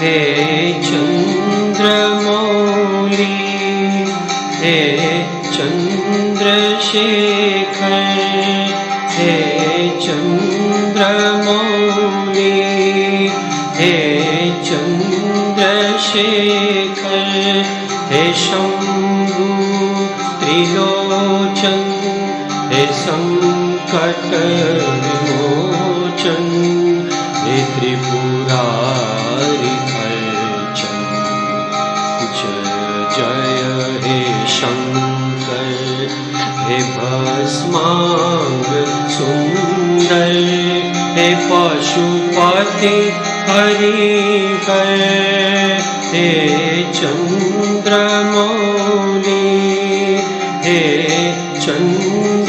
हे चन्द्रमौली हे चन्द्रशेखर हे चन्द्रमौली हे चन्द्रशेखर हे शम्भु त्रिलोचन हे सङ्कटविमोचन हे त्रिपुरारि सुन्दर हे पशुपति हरिहर हे चन्द्रमौली हे चन्द्रशेखर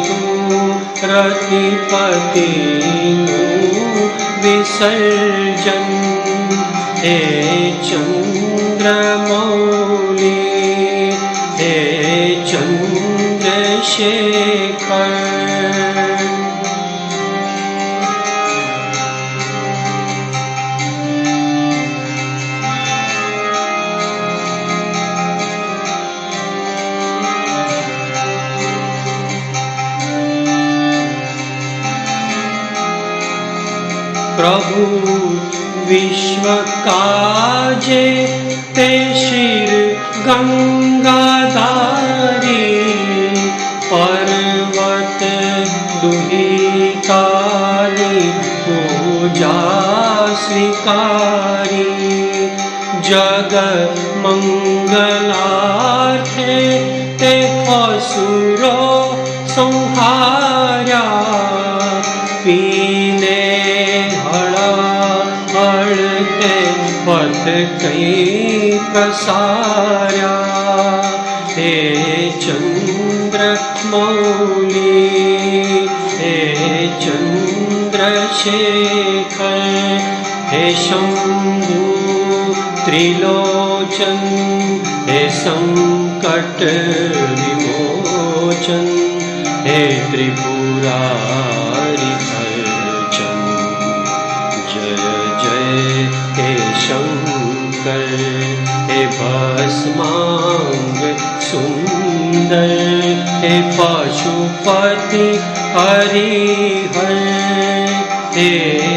प्रतिपति विसर्जन हे चन्द्रमौले हे चन्द्रशेखर। प्रभु विश्वकाजे ते गङ्गाधारी शिर गङ्गा दारी पर्वत ते असुरो संहार पथ पट्कै प्रसारा हे चन्द्र ौलि हे शम्भु त्रिलोचन हे शम् विमोचन हे त्रिपुरा कर हे भस्मांग सुंदर न्दे पशुपति हरिभ हे